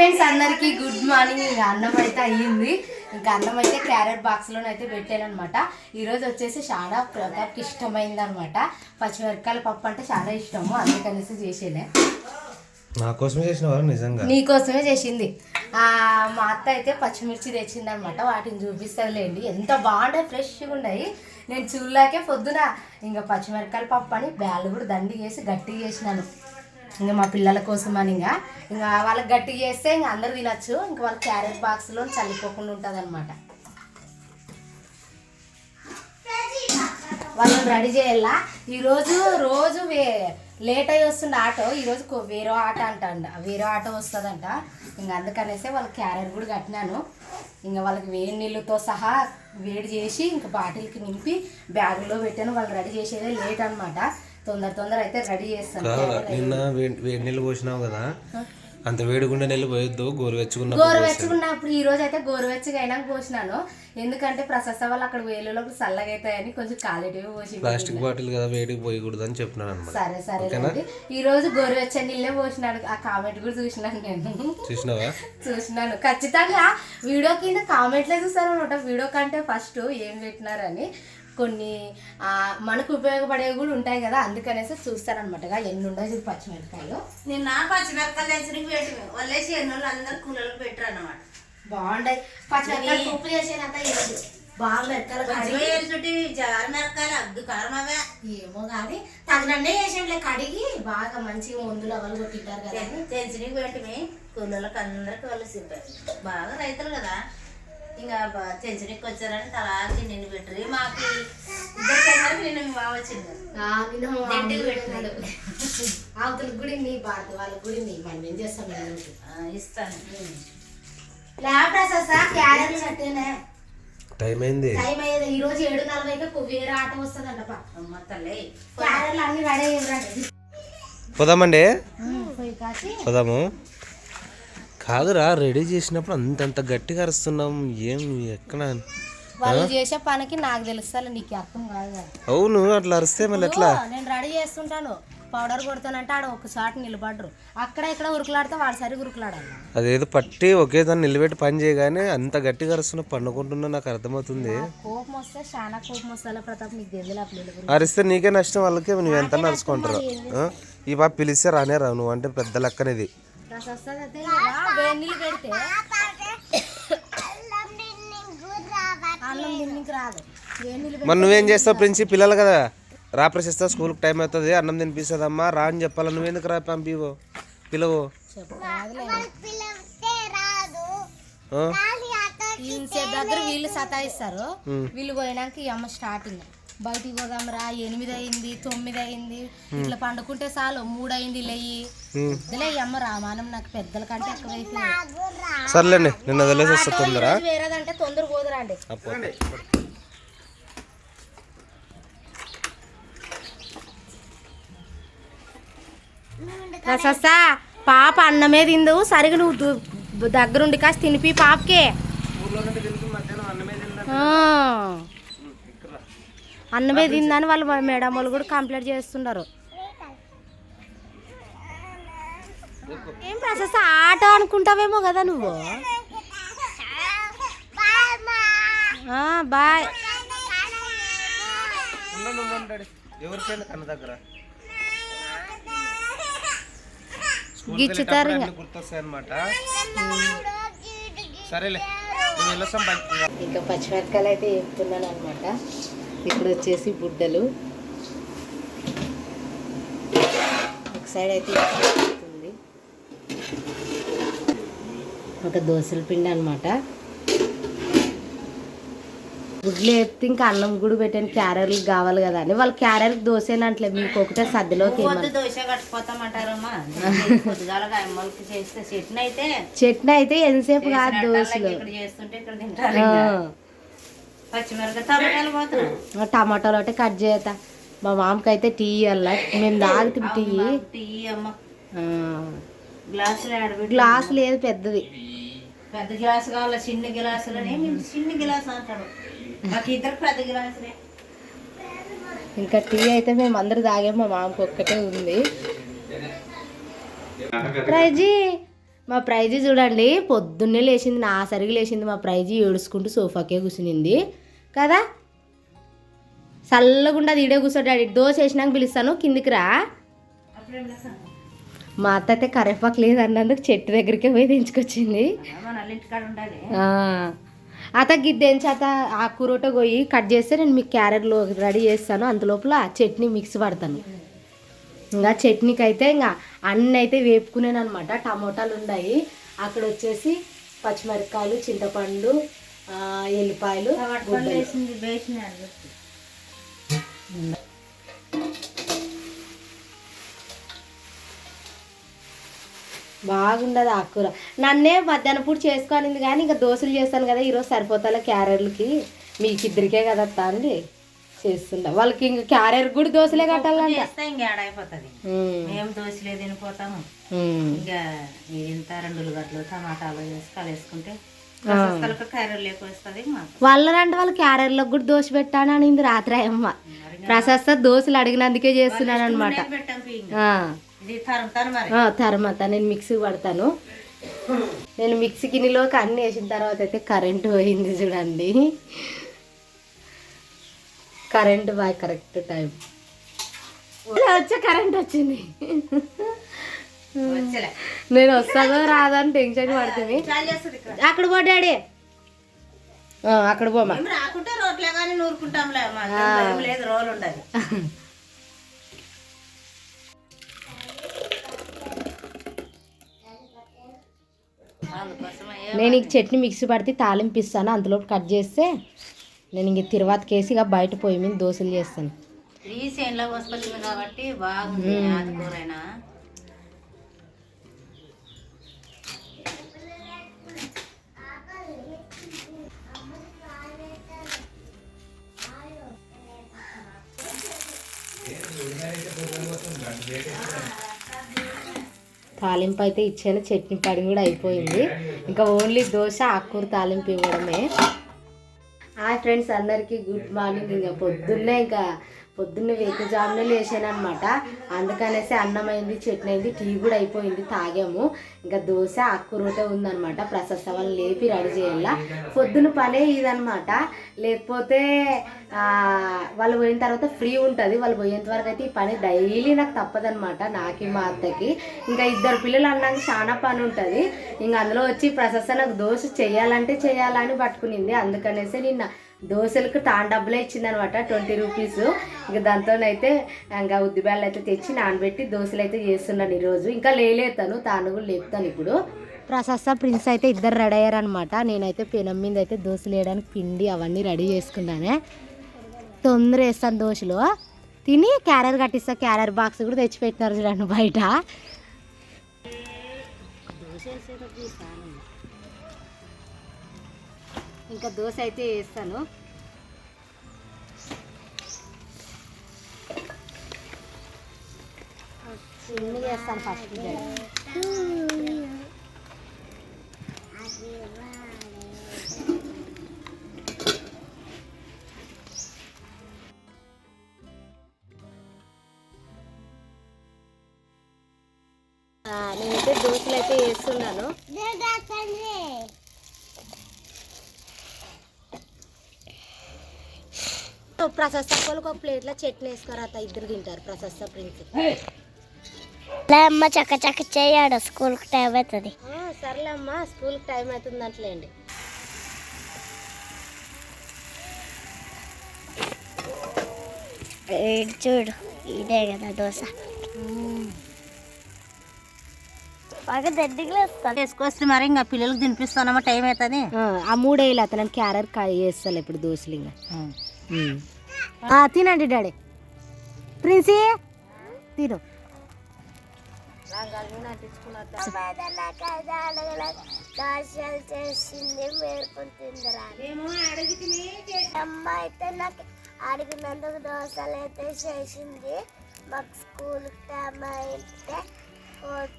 Friends అందరికి good morning. ఇంకా అన్నం అయితే అయ్యింది. ఇంకా అన్నం అయితే క్యారెట్ బాక్స్లో అయితే పెట్టాను అనమాట ఈ రోజు వచ్చేసి చాలా ప్రతాప్కి ఇష్టమైంది అనమాట పచ్చిమిరపకాయల పప్పు అంటే చాలా ఇష్టము అందుకనేసి చేసేలే నా కోసమే చేసినవారు నిజంగా. నీకోసమే చేసింది. ఆ, మా అత్త అయితే పచ్చిమిర్చి తెచ్చింది అనమాట వాటిని చూపిస్తుందిలేండి ఎంత బాగుంటాయి ఫ్రెష్గా ఉన్నాయి. నేను చూడలేకే పొద్దున ఇంకా పచ్చిమిరపకాయల పప్పు అని బ్యాలు కూడా దండి వేసి గట్టిగా చేసినాను. ఇంకా మా పిల్లల కోసం అని ఇంకా ఇంకా వాళ్ళకి గట్టిగా చేస్తే ఇంకా అందరు తినచ్చు. ఇంకా వాళ్ళ క్యారెట్ బాక్స్లో చల్లిపోకుండా ఉంటుంది అనమాట వాళ్ళని రెడీ చేయాలా? ఈరోజు రోజు వే లేట్ అయ్యి వస్తుంది ఆటో ఈరోజు వేరే ఆట అంట అంట వేరే ఆటో వస్తుందంట. ఇంకా అందుకనేసి వాళ్ళ క్యారెట్ కూడా కట్టినాను. ఇంకా వాళ్ళకి వేడి నీళ్ళతో సహా వేడి చేసి ఇంకా బాటిల్కి నింపి బ్యాగులో పెట్టాను. వాళ్ళు రెడీ చేసేదే లేట్ అనమాట తొందర తొందర అయితే రెడీ చేస్తాను. కాదు? నిన్న వేడి నీళ్ళు పోసినావు కదా? అంత వేడిగుండే నీళ్ళు పోయొద్దు గోరువెచ్చుకున్న గోరువెచ్చకున్నప్పుడు ఈ రోజు అయితే గోరువెచ్చగా అయినాక పోసినాను. ఎందుకంటే ప్రశస్త వాళ్ళు అక్కడ వేలులోకి చల్లగా అవుతాయని కొంచెం కాలేటివి పోసి ప్లాస్టిక్ బాటిల్ కదా వేడికి పోయకూడదు అని చెప్పినాను అనమాట సరే సరే ఈ రోజు గోరువెచ్చని నీళ్ళే పోసినాడు ఆ కామెంట్ కూడా చూసినాను నేను. చూసినావా? చూసినాను. ఖచ్చితంగా వీడియో కింద కామెంట్లే చూసారు అనమాట వీడియో కంటే ఫస్ట్ ఏం పెట్టినారని. కొన్ని మనకు ఉపయోగపడేవి కూడా ఉంటాయి కదా అందుకనేసి చూస్తారనమాట ఎన్ని ఉండవు పచ్చిమిరపకాయలు. నిన్న పచ్చిమిరపకాయలు తెచ్చిన పెట్టి వదిలేసి ఎన్నోళ్ళు అందరు కూలర్లు పెట్టారు అనమాట బాగుంటాయి. పచ్చిమిరపకాయలు ఉప్పు ఈరోజు బాగా చుట్టి జారు మిరపకాయలు అద్దు కారమగా ఏమో కానీ తగినన్నే చేసేట్లే కడిగి బాగా మంచిగా మందులు అవలు కొట్టింటారు కదా అని. తెంచినవి పెట్టి కూలర్లకు అందరికి వాళ్ళు బాగా రైతులు కదా. ఇంకా తెంచడానికి వచ్చారని తలాకి నిన్ను పెట్టరు. మాకు ఇద్దరికి నిన్న మీ బావ వచ్చింది మా పెట్టినాడు. అవతల గుడి నీ భారత వాళ్ళ గుడి నీ మనం ఏం చేస్తాం ఈ రోజు? ఆ, ఇస్తాను. క్యారెట్ టైం అయింది. టైం అయ్యేది. ఈ రోజు ఏడు నలభైకి వేరే ఆట వస్తుందంట క్యారెట్లు అన్ని రెడీ పోదామండి. పోదాము. కాదురా రెడీ చేసినప్పుడు అంతంత గట్టిగా అరుస్తున్నాం. ఏం ఎక్కడ? వాళ్ళు చేసే పనికి నాకు తెలుస్తా నీకు అర్థం కాదు కదా అవును అట్లా అరిస్తే మళ్ళీ ఎట్లా? నేను రెడీ చేస్తుంటాను. పౌడర్ కొడతానంటే ఆడ ఒకసారి నిలబడరు. అక్కడ ఇక్కడ ఉరుకులాడితే వాడు సరిగా ఉరుకులాడాలి. అదేదో పట్టి ఒకే దాన్ని నిలబెట్టి పని చేయగానే అంత గట్టిగా అరుస్తున్నా పండుకుంటున్నా నాకు అర్థమవుతుంది. కోపం వస్తే చాలా కోపం వస్తా ప్రతాప్ నీకు తెలియదు అరిస్తే నీకే నష్టం వాళ్ళకే నువ్వు ఎంత అరుచుకుంటారు ఆ? ఈ బాబు పిలిస్తే రానే రావు నువ్వు అంటే పెద్ద లెక్కనేది. వస్తుంది అయితే వేడి నీళ్ళు పెడితే. అన్నం తిన్నికి రాదు. వేడి నీళ్ళు మరి నువ్వేం చేస్తావు ప్రిన్సి పిల్లలు కదా? రా ప్రశస్తా స్కూల్కి టైం అవుతుంది అన్నం తినిపిస్తుందమ్మా రా అని చెప్పాలి? నువ్వెందుకు రా పంపివో పిలవు. దగ్గర వీళ్ళు సతాయిస్తారు. వీళ్ళు పోయినాక ఈ అమ్మ స్టార్టింగ్ బయటికి పోదాం రా ఎనిమిది అయింది తొమ్మిది అయింది ఇట్లా పండుకుంటే చాలు మూడు అయింది లేయి. ఇదిలే ఈ అమ్మ రామానం నాకు పెద్దల కంటే ఎక్కువ సర్లేండి నిన్న వస్తా తొందర వేరేదంటే తొందర పోదురండి. సస్తా పాప అన్నమే తిందు సరిగా నువ్వు దగ్గరుండి కాస్త తినిపి పాపకే. ఆ. అన్నమే తిందని వాళ్ళు మేడం వాళ్ళు కూడా కంప్లైంట్ చేస్తున్నారు ఏం ప్రశస్త ఆట అనుకుంటావేమో కదా నువ్వు. ఆ, బాయ్. ఉండండి, ఉండండి, డాడీ. ఎవరికైనా కన్న దగ్గర? స్కూల్కి గిచ్చుతారు సరేలే ఇంకా పచ్చిమిరపకాయలు అయితే వేపుతున్నాను అనమాట ఇప్పుడు వచ్చేసి బుడ్డలు. ఒక సైడ్ అయితే ఒక దోశల పిండి అనమాట గుడ్లు వేపితే ఇంకా అన్నం కూడా పెట్టాను క్యారెట్లు కావాలి కదా అని. వాళ్ళు మీకు ఒకటే పొద్దు దోశ అమ్మలకి చేస్తే చట్నీ అయితే చట్నీ అయితే ఎంతసేపు కాదు దోశలు. టమాటాలు ఒకటి కట్ చేయత మా మామకి అయితే టీ ఇవ్వాల మేము తాగుతాం టీ. టీ అమ్మ. ఆ, గ్లాసులు ఆడబెట్టి గ్లాస్ లేదు పెద్దది. పెద్ద గ్లాసు కావాలా? చిన్న గ్లాసులని మేము చిన్న గ్లాస్ అంటాడు. మాకు ఇద్దరు పెద్ద గ్లాసులే. ఇంకా టీ అయితే మేము అందరు తాగాం. మా మామకి ఒక్కటే ఉంది. రజీ మా ప్రైజ్ చూడండి. పొద్దున్నే లేచింది నా సరిగి లేచింది. మా ప్రైజ్ ఏడుచుకుంటూ సోఫాకే కూర్చునింది. కదా? చల్లగుండా అది ఇడే డాడీ. దోశ వేసినాక పిలుస్తాను కిందికి రా. మా అత్త అయితే కరివేపాకు లేదు అన్నందుకు చెట్టు దగ్గరికే పోయి తెంచుకొచ్చింది. అత గిద్దేంచి అత ఆ కూరట పోయి కట్ చేస్తే నేను మీకు క్యారెట్లో రెడీ చేస్తాను. అంత లోపల చట్నీ మిక్స్ పడతాను. ఇంకా చట్నీకి అయితే ఇంకా అన్నీ అయితే వేపుకునేనమాట టమోటాలు ఉన్నాయి. అక్కడ వచ్చేసి పచ్చిమిరపకాయలు చింతపండు ఎల్లిపాయలు బాగుండదు ఆకుకూర నన్నే మధ్యాహ్నం పూట చేసుకోనింది కానీ ఇంకా దోశలు చేస్తాను కదా ఈరోజు సరిపోతా క్యారెట్లకి. మీకు ఇద్దరికే కదా అండి? చేస్తుంటా వాళ్ళకి ఇంకా క్యారెట్ కూడా దోశలే కట్టాలంట. చేస్తే ఇంకా మేము. దోశలే తినిపోతాము. ఇంకా ఇంత రెండు ఉల్లిగడ్డలు టమాటాలు వేసి కలిసుకుంటే మాకు. వాళ్ళరంటే వాళ్ళు క్యారెట్లకు కూడా దోశ పెట్టాను అనింది రాత్రి అమ్మ. ప్రశస్త దోశలు అడిగినందుకే చేస్తున్నాను అనమాట తర్వాత నేను మిక్సీ పడతాను. నేను మిక్సీ గిన్నెలోకి అన్ని వేసిన తర్వాత అయితే కరెంట్ పోయింది చూడండి. Current boy correct time. వచ్చే కరెంట్ వచ్చింది. నేను వస్తాదో రాదని టెన్షన్ పడుతుంది. అక్కడ పో డాడీ. అక్కడ పోమా. రాకుంటే రోట్లే కానీ నూరుకుంటాంలే లేదు రోలు ఉండదు. నేను ఈ చట్నీ మిక్సీ పడితే తాలింపు ఇస్తాను అంతలోపు కట్ చేస్తే నేను ఇంక తిరువాత కేసి ఇక బయట పొయ్యి మీద దోశలు చేస్తాను. కాబట్టి బాగుంది తాలింపు అయితే ఇచ్చాను. చట్నీ పడి కూడా అయిపోయింది. ఇంకా ఓన్లీ దోశ ఆకుకూర తాలింపు ఇవ్వడమే. ఆ ఫ్రెండ్స్ అందరికీ గుడ్ మార్నింగ్. ఇంకా పొద్దున్నే ఇంకా పొద్దున్న వేకుజామునే లేచాను అనమాట అందుకనేసి అన్నం అయింది చట్నీ అయింది టీ కూడా అయిపోయింది తాగాము. ఇంకా దోశ ఆకుకూర ఉందనమాట ఉందన్నమాట. ప్రశస్త వాళ్ళు లేపి రెడీ చేయాలా. పొద్దున పనే ఇదనమాట లేకపోతే వాళ్ళు పోయిన తర్వాత ఫ్రీ ఉంటుంది. వాళ్ళు పోయేంత వరకు అయితే ఈ పని డైలీ నాకు తప్పదనమాట నాకి మా అత్తకి. ఇంకా ఇద్దరు పిల్లలు అన్నాక చాలా పని ఉంటుంది. ఇంకా అందులో వచ్చి ప్రశస్త నాకు దోశ చేయాలంటే చేయాలని పట్టుకునింది. అందుకనేసి నిన్న దోశలకు తాను డబ్బులే ఇచ్చింది అనమాట ట్వంటీ రూపీస్. ఇంకా దాంతోనైతే ఇంకా ఉద్దిబ్యాలు అయితే తెచ్చి నానబెట్టి దోశలు అయితే చేస్తున్నాను ఈరోజు. ఇంకా లేలేతాను తాను కూడా లేపుతాను ఇప్పుడు. ప్రశస్త ప్రిన్స్ అయితే ఇద్దరు రెడీ అయ్యారనమాట. నేనైతే పెనం మీద అయితే దోశలు వేయడానికి పిండి అవన్నీ రెడీ చేసుకున్నానే. తొందర వేస్తాను దోశలు. తిని క్యారర్ కట్టిస్తా క్యారర్ బాక్స్ కూడా తెచ్చిపెట్టినారు చూడండి బయట. ఇంకా దోశ అయితే వేస్తాను. చిన్నగా వేస్తాను ఫస్ట్ నేనైతే దోశలు అయితే వేస్తున్నాను. ప్రశస్త వాళ్ళకి ఒక ప్లేట్లో చట్నీ వేసుకోరు అత్త? ఇద్దరు తింటారు. ప్రశస్త ప్రిన్స్ అమ్మ చక్క చక్క చేయడు స్కూల్కి టైం అవుతుంది. ఆ, సర్లే అమ్మా స్కూల్కి టైం అవుతుంది అట్లేండి. చూడు ఇదే కదా దోశ. బాగా దడ్డిగా వస్తుంది వేసుకొస్తే మరి ఇంకా పిల్లలకు తినిపిస్తానమ్మా టైం అవుతుంది. ఆ, ఆ మూడే ఇలా అతను క్యారెట్ కాయ చేస్తాను ఇప్పుడు దోశలు ఇంకా తినండి డాడీ. ప్రిన్సీ తిను. చేసింది అమ్మ అయితే నాకు అడిగినందుకు దోశలు అయితే చేసింది మాకు స్కూల్ టైం అయితే పో-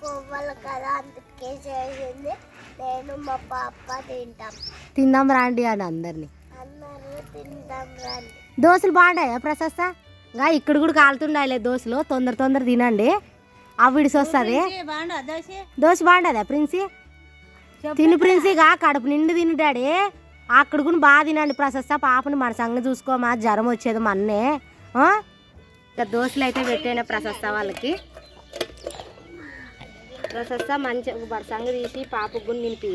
పోవాలి కదా అందుకే చేసింది. నేను మా పాప తింటాం. తిందాం రాండి అని అందరినీ. దోశలు బాగుంటాయా ప్రశస్త? ఇంకా ఇక్కడ కూడా కాలుతుండాలి దోశలు. తొందర తొందర తినండి. ఆ విడిసి వస్తుంది. దోశ? బాగుండదా ప్రిన్సి? తిను ప్రిన్సిగా కడుపు నిండు తిను డాడీ. అక్కడ కూడా బాగా తినండి ప్రశస్త. పాపని మన సంగతి చూసుకోమా జ్వరం వచ్చేది మన్నే? ఇక దోశలు అయితే పెట్టాను ప్రశస్త వాళ్ళకి. ప్రశస్త మంచి మన సంగతి తీసి పాపకు కూడా నింపి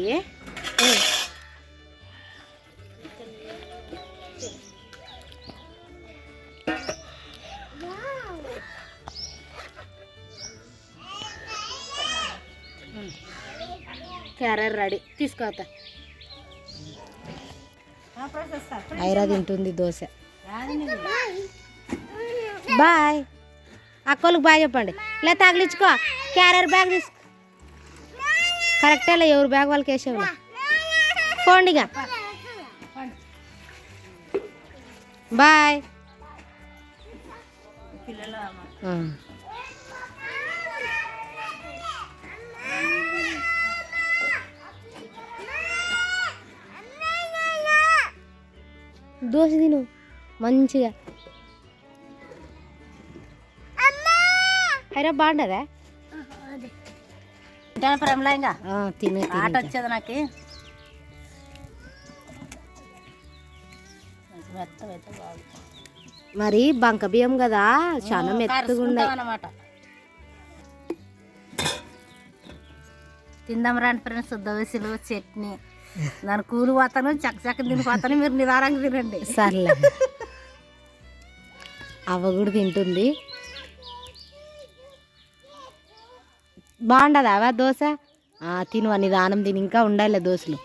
క్యారెట్ రెడీ. తీసుకోతా ఐరా తింటుంది దోశ. బాయ్. అక్కోళ్ళకి బాయ్ చెప్పండి. లే తగిలించుకో. క్యారియర్ బ్యాగ్ తీసుకో. కరెక్టే ఎవరు బ్యాగ్ వాళ్ళకి వేసేవి పోండిగా బాయ్. దోశ తిను మంచిగా హైరా బాగుండదా? తింటాను ప్రేమలా ఇంకా ఆ, తిను ఆట వచ్చేది నాకు? మరి బంక బియ్యం కదా చాలా మెత్తగా ఉన్నాయి. అనమాట తిందాం రాండి ఫ్రెండ్స్ దోశలు చట్నీ. దాని కూలి పోతాను చక్క చక్క తినిపోతాను మీరు నిదారంగా తినండి. సర్లే. అవ్వ కూడా తింటుంది. బాగుండదా అవా దోశ? ఆ, తిను నిదానం తిని. ఇంకా ఉండాలి దోశలు.